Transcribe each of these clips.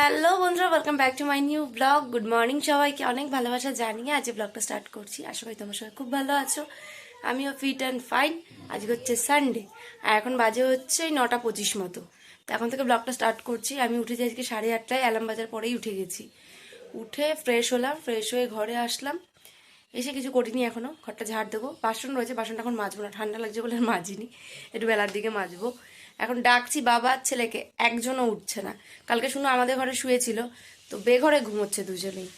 Hello বন্ধুরা welcome back to my new blog good morning সবাইকে, অনেক ভালোবাসা জানিয়ে আজ ব্লগটা স্টার্ট করছি। আশা করি তোমার সবাই খুব ভালো আছো। আমিও ফিট অ্যান্ড ফাইন আজকে হচ্ছে সানডে আর এখন বাজে হচ্ছে নটা পঁচিশ মতো। তো এখন থেকে ব্লগটা স্টার্ট করছি। আমি উঠেছি আজকে সাড়ে আটটায় অ্যালাম বাজার পরেই উঠে গেছি। উঠে ফ্রেশ হলাম ফ্রেশ হয়ে ঘরে আসলাম। এসে কিছু করিনি এখনও ঘরটা ঝাড় দেবো। বাসন রয়েছে, বাসনটা এখন মাজবো না। ঠান্ডা লাগছে বলে মাজিনি। একটু বেলার দিকে মাজবো। এখন ডাকছি বাবা, ছেলেকে। একজনও উঠছে না। কালকে শুনো আমাদের ঘরে শুয়েছিল, তো বেঘরে ঘুমোচ্ছে দুজনেই।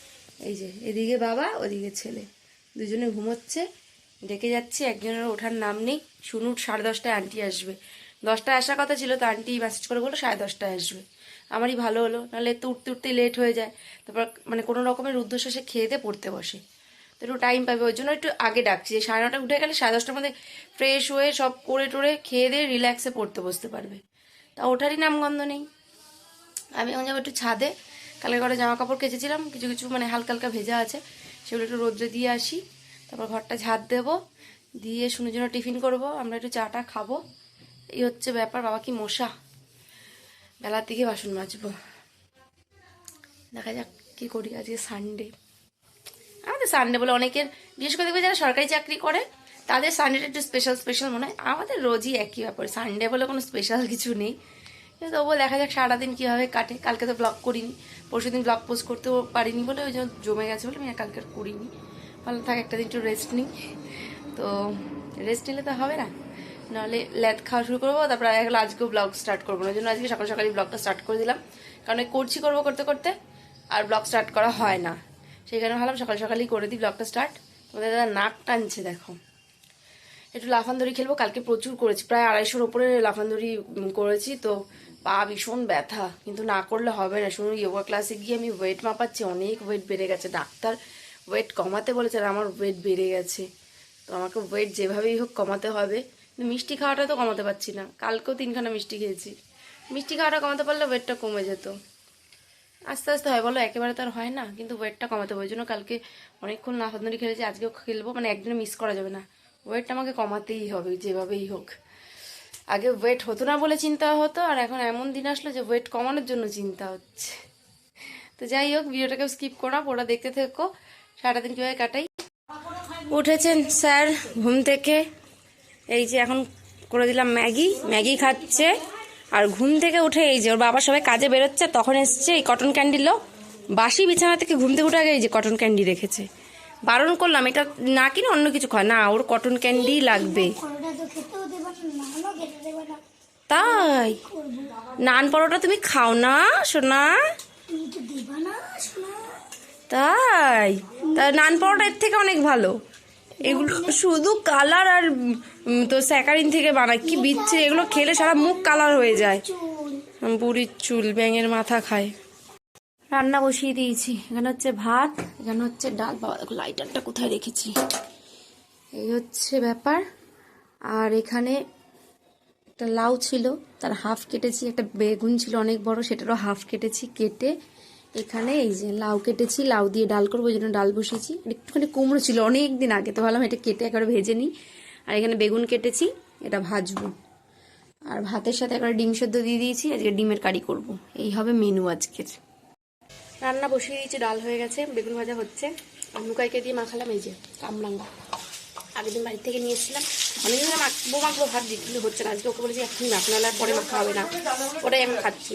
এই যে, এদিকে বাবা, ওদিকে ছেলে। দুজনে ঘুমোচ্ছে, ডেকে যাচ্ছি, একজনের ওঠার নাম নেই। শুনু সাড়ে দশটায় আন্টি আসবে। দশটায় আসার কথা ছিল, তো আন্টি মেসেজ করে বলল সাড়ে দশটায় আসবে। আমারই ভালো হলো, নাহলে তো উঠতে উঠতে লেট হয়ে যায়। তারপর মানে কোনো রকমের উদ্দেশ্য সে খেয়ে দিয়ে পড়তে বসে। তো একটু টাইম পাবে। ওই জন্য একটু আগে ডাকছি। যে সাড়ে নটা উঠে গেলে সাড়ে দশটার মধ্যে ফ্রেশ হয়ে সব করে টোরে খেয়ে দিয়ে রিল্যাক্সে পড়তে বসতে পারবে। তা ওঠারই নামগন্ধ নেই। আমি এখন যাব একটু ছাদে। কালকে করে জামা কাপড় কেচেছিলাম। কিছু কিছু মানে হালকা হালকা ভেজা আছে। সেগুলো একটু রোদ্রে দিয়ে আসি। তারপর ঘরটা ঝাড় দেবো। দিয়ে শুনে জন্য টিফিন করব। আমরা একটু চাটা খাব। এই হচ্ছে ব্যাপার। বাবা কি মশা। বেলার দিকে বাসন মাজবো। দেখা যাক কি করি আজকে সানডে আমাদের সানডে বলে অনেকের, বিশেষ করে দেখবে যারা সরকারি চাকরি করে, তাদের সানডেটা একটু স্পেশাল স্পেশাল মনে হয়। আমাদের রোজই একই ব্যাপার। সানডে বলে কোনো স্পেশাল কিছু নেই। কিন্তু তবুও দেখা যাক সারাদিন কীভাবে কাটে। কালকে তো ব্লগ করিনি পরশু দিন ব্লগ পোস্ট করতেও পারিনি বলে ওই জন্য জমে গেছে বলে আমি কালকে আর করিনি। ভালো থাক, একটা দিন একটু রেস্ট নিই। তো রেস্ট নিলে তো হবে না। নাহলে ল্যাদ খাওয়া শুরু করব, তারপর এখন আজকেও ব্লগ স্টার্ট করব না। ওই জন্য আজকে সকাল সকালই ব্লগটা স্টার্ট করে দিলাম। কারণ করছি করব করতে করতে, আর ব্লগ স্টার্ট করা হয় না। সেই কারণে ভাবলাম সকাল সকালই করে দিই ব্লগটা স্টার্ট তোমাদের দাদা নাক টানছে, দেখো। একটু লাফান্দরি খেলব, কালকে প্রচুর করেছি, প্রায় আড়াইশোর ওপরে লাফান্দরি করেছি, তো পা ভীষণ ব্যথা, কিন্তু না করলে হবে না। শুনুন যোগা ক্লাসে গিয়ে আমি ওয়েট মাপাচ্ছি, অনেক ওয়েট বেড়ে গেছে। ডাক্তার ওয়েট কমাতে বলেছে আর আমার ওয়েট বেড়ে গেছে। তো আমাকে ওয়েট যেভাবেই হোক কমাতে হবে। কিন্তু মিষ্টি খাওয়াটা তো কমাতে পারছি না। কালকেও তিনখানা মিষ্টি খেয়েছি। মিষ্টি খাওয়াটা কমাতে পারলে ওয়েটটা কমে যেত। আস্তে আস্তে হয়, বলো একেবারে তো আর হয় না। কিন্তু ওয়েটটা কমাতে হবে, ওই জন্য কালকে অনেকক্ষণ লাফান্দরি খেলেছি আজকেও খেলব মানে একদিনে মিস করা যাবে না। ওয়েটটা আমাকে কমাতেই হবে, যেভাবেই হোক। আগে ওয়েট হতো না বলে চিন্তা হতো, আর এখন এমন দিন আসলো যে ওয়েট কমানোর জন্য চিন্তা হচ্ছে। তো যাই হোক, ভিডিওটাকে স্কিপ করা ওরা দেখতে থেকো। সারাটা দিন কীভাবে কাটাই? উঠেছেন স্যার ঘুম থেকে। এই যে এখন করে দিলাম ম্যাগি ম্যাগি খাচ্ছে। আর ঘুম থেকে উঠে এই যে ওর বাবা সবাই কাজে বেরোচ্ছে, তখন এসছে এই কটন ক্যান্ডি লো বাসি বিছানা থেকে ঘুম থেকে উঠে আগে এই যে কটন ক্যান্ডি রেখেছে। বারণ করলাম, এটা না কিনে অন্য কিছু খায়। না, ওর কটন ক্যান্ডি লাগবে। তাই। নান পরোটা তুমি খাও না, সোনা। তাই। তা নান পরোটা এর থেকে অনেক ভালো। এগুলো শুধু কালার আর তো স্যাকারিন থেকে বানায়। কি বিচ্ছে এগুলো খেলে সারা মুখ কালার হয়ে যায়। বুড়ির চুল ব্যাঙের মাথা খায়। রান্না বসিয়ে দিয়েছি। এখানে হচ্ছে ভাত, এখানে হচ্ছে ডাল। বাবা, দেখো লাইটারটা কোথায় রেখেছি? এই হচ্ছে ব্যাপার। আর এখানে একটা লাউ ছিল, তার হাফ কেটেছি। একটা বেগুন ছিল অনেক বড়, সেটারও হাফ কেটেছি, কেটে এখানে এই যে লাউ কেটেছি, লাউ দিয়ে ডাল করব, ওই জন্য ডাল বসিয়েছি। একটুখানি কুমড়ো ছিল অনেক দিন আগে, তো ভাবলাম এটা কেটে একবার ভেজে নিই। আর এখানে বেগুন কেটেছি, এটা ভাজবো। আর ভাতের সাথে একবার ডিম সেদ্ধ দিয়ে দিয়েছি, আজকে ডিমের কারি করব। এই হবে মেনু আজকের। রান্না বসিয়ে দিয়েছি, ডাল হয়ে গেছে, বেগুন ভাজা হচ্ছে। আর মুকাইকে দিয়ে মাখালাম এই যে কামরাঙ্গা আগের দিন বাড়ি থেকে নিয়ে এসেছিলাম। অনেকদিন মাখবো মাখবো, ভাত কিন্তু হচ্ছে না। আজকে ওকে বলেছি এখনই মাখ পরে মাখা হবে না। ওটাই আমি খাচ্ছি।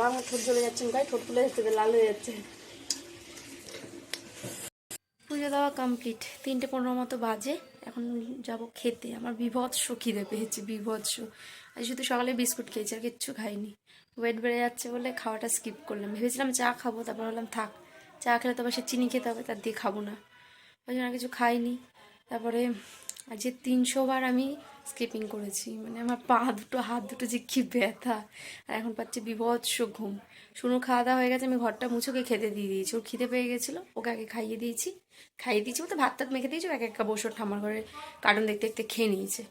আবার আমার ঠোঁট জ্বলে যাচ্ছে মুখায় ঠোঁট ফুলে যাচ্ছে লাল হয়ে যাচ্ছে। পুজো দেওয়া কমপ্লিট তিনটে পনেরো মতো বাজে, এখন যাব খেতে। আমার বিভৎস খিদে পেয়েছি, বিভৎস। আজ শুধু সকালে বিস্কুট খেয়েছি, আর কিচ্ছু খাইনি। ওয়েট বেড়ে যাচ্ছে বলে খাওয়াটা স্কিপ করলাম। ভেবেছিলাম চা খাব, তারপর বললাম থাক। চা খেলে তো আবার সে চিনি খেতে হবে, তার দিয়ে খাব না। ওই জন্য কিছু খাইনি। তারপরে আর যে তিনশো বার আমি স্কিপিং করেছি মানে আমার পা দুটো, হাত দুটো যে কি ব্যথা। আর এখন পাচ্ছি বিভৎস ঘুম। শুনু খাওয়া দাওয়া হয়ে গেছে, আমি ঘরটা মুছোকে খেতে দিয়ে দিয়েছি। ওর খিদে পেয়ে গেছিল, ওকে আগে খাইয়ে দিয়েছি। খাইয়ে দিয়েছি বলতে ভাত টাত মেখে দিয়েছি এক একটা বসে ওর ঠাম্মার ঘরে কার্টুন দেখতে দেখতে খেয়ে নিয়েছে।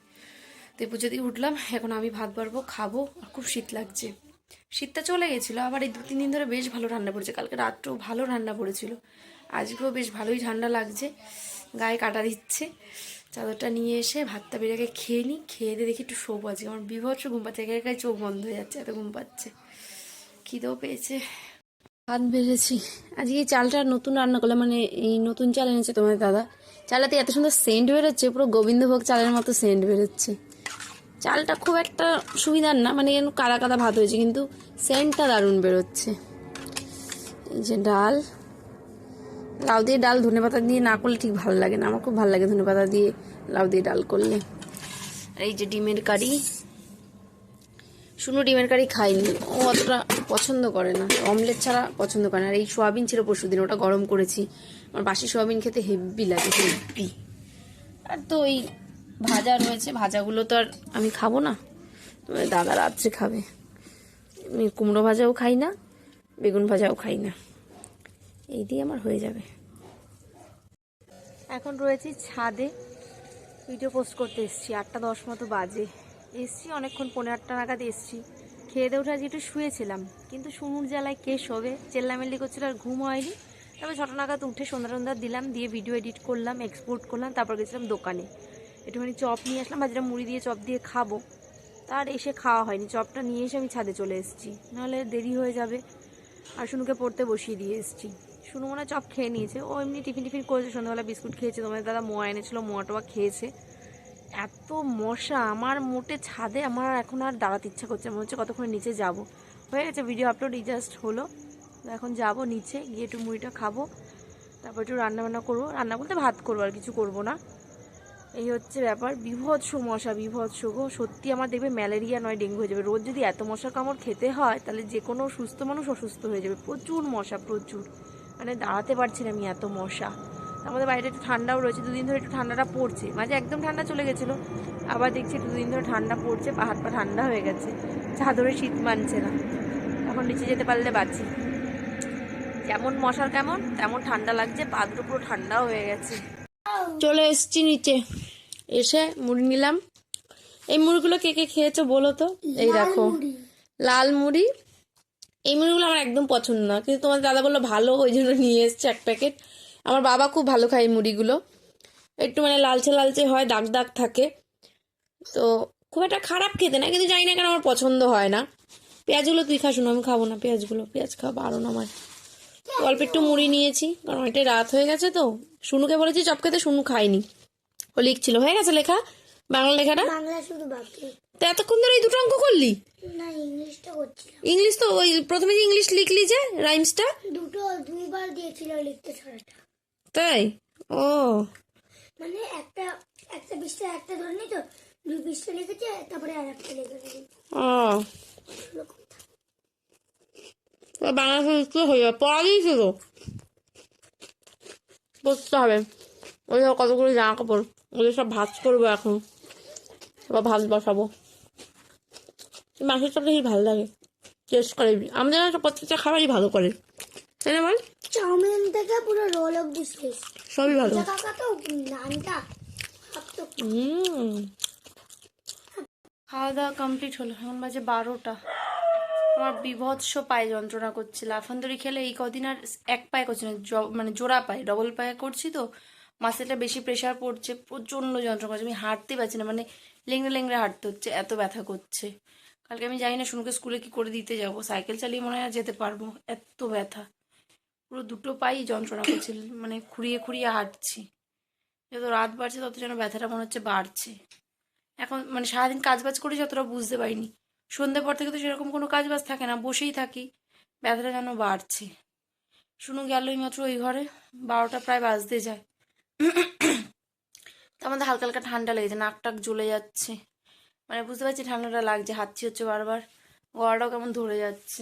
তো পুজো দিয়ে উঠলাম, এখন আমি ভাত বাড়বো, খাব, আর খুব শীত লাগছে। শীতটা চলে গেছিল, আবার এই দু তিন দিন ধরে বেশ ভালো ঠান্ডা পড়েছে। কালকে রাত্রেও ভালো ঠান্ডা পড়েছিল। আজকেও বেশ ভালোই ঠান্ডা লাগছে। গায়ে কাটা দিচ্ছে। চাদরটা নিয়ে এসে ভাতটা বেরিয়ে খেয়ে নিই। খেয়ে দিয়ে দেখি একটু শোবো আজকে। আমার বিভৎস ঘুম পাচ্ছে। একে একাই চোখ বন্ধ হয়ে যাচ্ছে, এত ঘুম পাচ্ছে। খিদেও পেয়েছে। ভাত বেড়েছি আজকে এই চালটা নতুন রান্না করলাম। মানে এই নতুন চাল এনেছে তোমার দাদা। চালাতে এত সুন্দর সেন্ট বেরোচ্ছে। পুরো গোবিন্দভোগ চালের মতো সেন্ট বেরোচ্ছে। চালটা খুব একটা সুবিধার না। মানে কাদা কাদা ভাত হয়েছে। কিন্তু সেন্টটা দারুণ বেরোচ্ছে। এই যে ডাল। লাউ দিয়ে ডাল ধনে পাতা দিয়ে না করলে ঠিক ভালো লাগে না। আমার খুব ভালো লাগে ধনে পাতা দিয়ে লাউ দিয়ে ডাল করলে। এই যে ডিমের কারি। শুনো, ডিমের কারি খাইনি। ও অতটা পছন্দ করে না। অমলেট ছাড়া পছন্দ করে না। আর এই সোয়াবিন ছিল পরশু দিন ওটা গরম করেছি। আমার বাসি সোয়াবিন খেতে হেভি লাগে হেভি আর তো ওই ভাজা রয়েছে, ভাজাগুলো তো আর আমি খাব না। দাদা রাত্রে খাবে। আমি কুমড়ো ভাজাও খাই না, বেগুন ভাজাও খাই না। এই দিয়ে আমার হয়ে যাবে। এখন রয়েছি ছাদে। ভিডিও পোস্ট করতে এসেছি, আটটা দশ মতো বাজে। এসছি অনেকক্ষণ পনেরো আটটা নাগাদ এসছি। খেয়ে দিয়ে উঠে আজ একটু শুয়েছিলাম, কিন্তু শুনুর জ্বালায় কে শোবে চেল্লামেল্লি করছিল আর ঘুম হয়নি। তারপর ছটা নাগাদ উঠে সন্ধ্যা সন্ধ্যা দিলাম, দিয়ে ভিডিও এডিট করলাম এক্সপোর্ট করলাম, তারপর গেছিলাম দোকানে। একটুখানি চপ নিয়ে আসলাম বাজারে মুড়ি দিয়ে চপ দিয়ে খাব। তার এসে খাওয়া হয়নি, চপটা নিয়ে এসে আমি ছাদে চলে এসেছি। নাহলে দেরি হয়ে যাবে, আর শুনুকে পড়তে বসিয়ে দিয়ে এসেছি। শুনু মনে চপ খেয়ে নিয়েছে। ও এমনি টিফিন টিফিন করেছে, সন্ধ্যাবেলা বিস্কুট খেয়েছে। তোমাদের দাদা মোয়া এনেছিল মোয়া টোয়া খেয়েছে। এত মশা, আমার মোটে ছাদে আমার এখন আর দাঁড়াতে ইচ্ছা করছে মনে হচ্ছে কতক্ষণ নিচে যাব। হয়ে গেছে ভিডিও আপলোড জাস্ট হলো। এখন যাব নিচে, গিয়ে একটু মুড়িটা খাব। তারপর একটু রান্না বান্না করব। রান্না বলতে ভাত করব, আর কিছু করব না। এই হচ্ছে ব্যাপার। বিভৎস মশা, বিভৎস গো। সত্যি আমার দেখবে ম্যালেরিয়া নয়, ডেঙ্গু হয়ে যাবে। রোজ যদি এত মশা কামড় খেতে হয়, তাহলে যে কোনো সুস্থ মানুষ অসুস্থ হয়ে যাবে। প্রচুর মশা, প্রচুর। মানে দাঁড়াতে পারছি না আমি এত মশা। আমাদের বাইরে একটু ঠান্ডাও রয়েছে দুদিন ধরে একটু ঠান্ডাটা পড়ছে। মাঝে একদম ঠান্ডা চলে গেছিল আবার দেখছি একটু দুদিন ধরে ঠান্ডা পড়ছে পা হাত পা ঠান্ডা হয়ে গেছে। চাদরে শীত মানছে না। এখন নিচে যেতে পারলে বাঁচি। যেমন মশার কেমন তেমন ঠান্ডা লাগছে পা দুটো পুরো ঠান্ডাও হয়ে গেছে। চলে এসছি নিচে। এসে মুড়ি নিলাম। এই মুড়িগুলো কে কে খেয়েছো বলো তো? এই দেখো। লাল মুড়ি এই মুড়িগুলো আমার একদম পছন্দ না। কিন্তু তোমার দাদা বলল ভালো ওই জন্য নিয়ে এসছে এক প্যাকেট। আমার বাবা খুব ভালো খায় এই মুড়িগুলো। একটু মানে লালচে লালচে হয় দাগ দাগ থাকে। তো খুব একটা খারাপ খেতে না কিন্তু জানি না কেন আমার পছন্দ হয় না। পেঁয়াজগুলো তুই খাস না আমি খাব না পেঁয়াজগুলো। পেঁয়াজ খাওয়া বারণ আমার অল্প একটু মুড়ি নিয়েছি কারণ অনেকটাই রাত হয়ে গেছে তো। শুনুকে বলেছি চপ খেতে শুনু খায়নি। ও লিখছিল। হয়ে গেছে লেখা? বাংলা লেখাটা? বাংলা শুধু বাকি। তো এতক্ষণ ধরে এই দুটো অঙ্ক করলি? না ইংলিশটা করছিলাম ইংলিশ তো ওই প্রথমে যে ইংলিশ লিখলি যে রাইমসটা দুটো দুইবার দিয়েছিল লিখতে ছড়াটা। তাই? ও। মানে একটা একটা পৃষ্ঠা একটা ধরে নি তো দুই পৃষ্ঠা লিখেছে তারপরে আর একটা লিখেছে ও। বাংলা লিখতে হয়ে যাবে। পড়া দিয়েছে তো বুঝতে হবে। ওই কতগুলো জামা কাপড় ওদের সব ভাজ করব এখন। এবার ভাজ বসাবো। মাছের চপটা কি ভালো লাগে। টেস্ট করে। আমাদের একটা প্রত্যেকটা খাবারই ভালো করে। তাই না বল? চাউমিন থেকে পুরো রোল অব্দি শেষ সবই ভালো। কাকা তো নানটা। তো হুম। খাওয়া দাওয়া কমপ্লিট হলো। এখন বাজে বারোটা। আমার বিভৎস পায়ে যন্ত্রণা করছিল আফান্তরি খেলে এই কদিন আর এক পায়ে করছি না। জ- মানে জোড়া পায়ে ডবল পায়ে করছি তো। মাসেলটা বেশি প্রেশার পড়ছে। প্রচণ্ড যন্ত্রণা করছে। আমি হাঁটতে পারছি না। মানে লেংড়ে লেংড়ে হাঁটতে হচ্ছে। এত ব্যথা করছে। কালকে আমি জানি না শুনুকে স্কুলে কি করে দিতে যাব। সাইকেল চালিয়ে মনে হয় যেতে পারব। এত ব্যথা। পুরো দুটো পাই যন্ত্রণা করছে। মানে খুঁড়িয়ে খুঁড়িয়ে হাঁটছি। যত রাত বাড়ছে, তত যেন ব্যথাটা মনে হচ্ছে বাড়ছে। এখন মানে সারাদিন কাজ বাজ করেছি অতটা বুঝতে পারিনি। সন্ধ্যে পর থেকে তো সেরকম কোনো কাজ বাজ থাকে না। বসেই থাকি। ব্যথাটা যেন বাড়ছে। শুনু গেল মাত্র ওই ঘরে। বারোটা প্রায় বাজতে যায়। তো আমাদের হালকা হালকা ঠান্ডা লেগেছে। নাক টাক জ্বলে যাচ্ছে। মানে বুঝতে পারছি ঠান্ডাটা লাগছে, হাঁচি হচ্ছে বারবার। গলাটাও কেমন ধরে যাচ্ছে।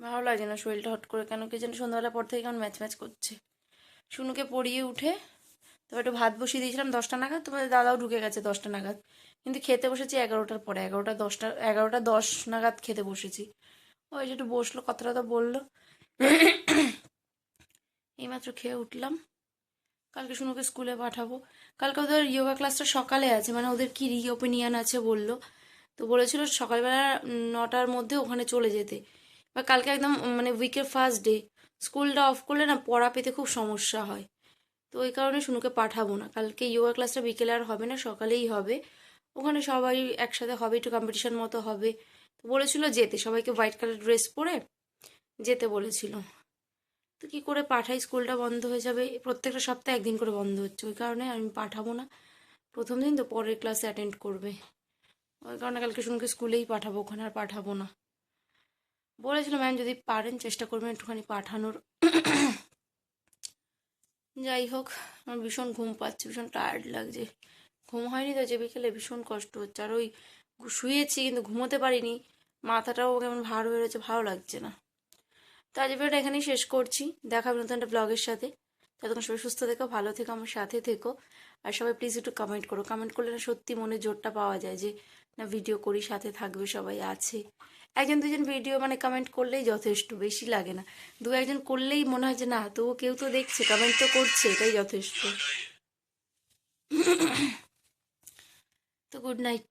ভালো লাগছে না শরীরটা হট করে, কেন কি যেন সন্ধ্যাবেলা পর থেকে কেমন ম্যাচ ম্যাচ করছে। শুনুকে পড়িয়ে উঠে তবে একটু ভাত বসিয়ে দিয়েছিলাম দশটা নাগাদ তোমাদের দাদাও ঢুকে গেছে দশটা নাগাদ। কিন্তু খেতে বসেছি এগারোটার পরে, এগারোটা দশটা, এগারোটা দশ নাগাদ খেতে বসেছি। ওই যে একটু বসল, কথাটা তো বলল এইমাত্র খেয়ে উঠলাম। কালকে শুনুকে স্কুলে পাঠাবো। কালকে ওদের যোগা ক্লাসটা সকালে আছে মানে ওদের কি রিওপিনিয়ন আছে বলল। তো বলেছিল সকালবেলা নটার মধ্যে ওখানে চলে যেতে। বা কালকে একদম মানে উইকের ফার্স্ট ডে স্কুলটা অফ করলে না পড়া পেতে খুব সমস্যা হয়। তো ওই কারণে শুনুকে পাঠাবো না। কালকে যোগা ক্লাসটা বিকেলে আর হবে না, সকালেই হবে। ওখানে সবাই একসাথে হবে, একটু কম্পিটিশন মতো হবে। তো বলেছিল যেতে, সবাইকে হোয়াইট কালার ড্রেস পরে যেতে বলেছিল। তো কী করে পাঠাই স্কুলটা বন্ধ হয়ে যাবে? প্রত্যেকটা সপ্তাহে একদিন করে বন্ধ হচ্ছে। ওই কারণে আমি পাঠাবো না। প্রথম দিন তো পরের ক্লাসে অ্যাটেন্ড করবে। ওই কারণে কালকে শুনকে স্কুলেই পাঠাবো, ওখানে আর পাঠাবো না। বলেছিল ম্যাম যদি পারেন, চেষ্টা করবেন একটুখানি পাঠানোর। যাই হোক, আমার ভীষণ ঘুম পাচ্ছে, ভীষণ টায়ার্ড লাগছে। ঘুম হয়নি তো, যে বিকেলে ভীষণ কষ্ট হচ্ছে। আর ওই শুয়েছি, কিন্তু ঘুমোতে পারিনি। মাথাটাও কেমন ভার হয়ে রয়েছে, ভালো লাগছে না। তো আজ ভিডিওটা এখানেই শেষ করছি। দেখা হবে নতুন একটা ব্লগের সাথে। ততক্ষণ সবাই সুস্থ থেকো, ভালো থেকো, আমার সাথে থেকো। আর সবাই প্লিজ একটু কমেন্ট করো। কমেন্ট করলে না সত্যি মনে জোরটা পাওয়া যায় যে, না ভিডিও করি, সাথে থাকবে সবাই, আছে। একজন দুজন ভিডিও মানে কমেন্ট করলেই যথেষ্ট, বেশি লাগে না। দু একজন করলেই মনে হয় যে, না তবু কেউ তো দেখছে কমেন্ট তো করছে, এটাই যথেষ্ট। তো গুড নাইট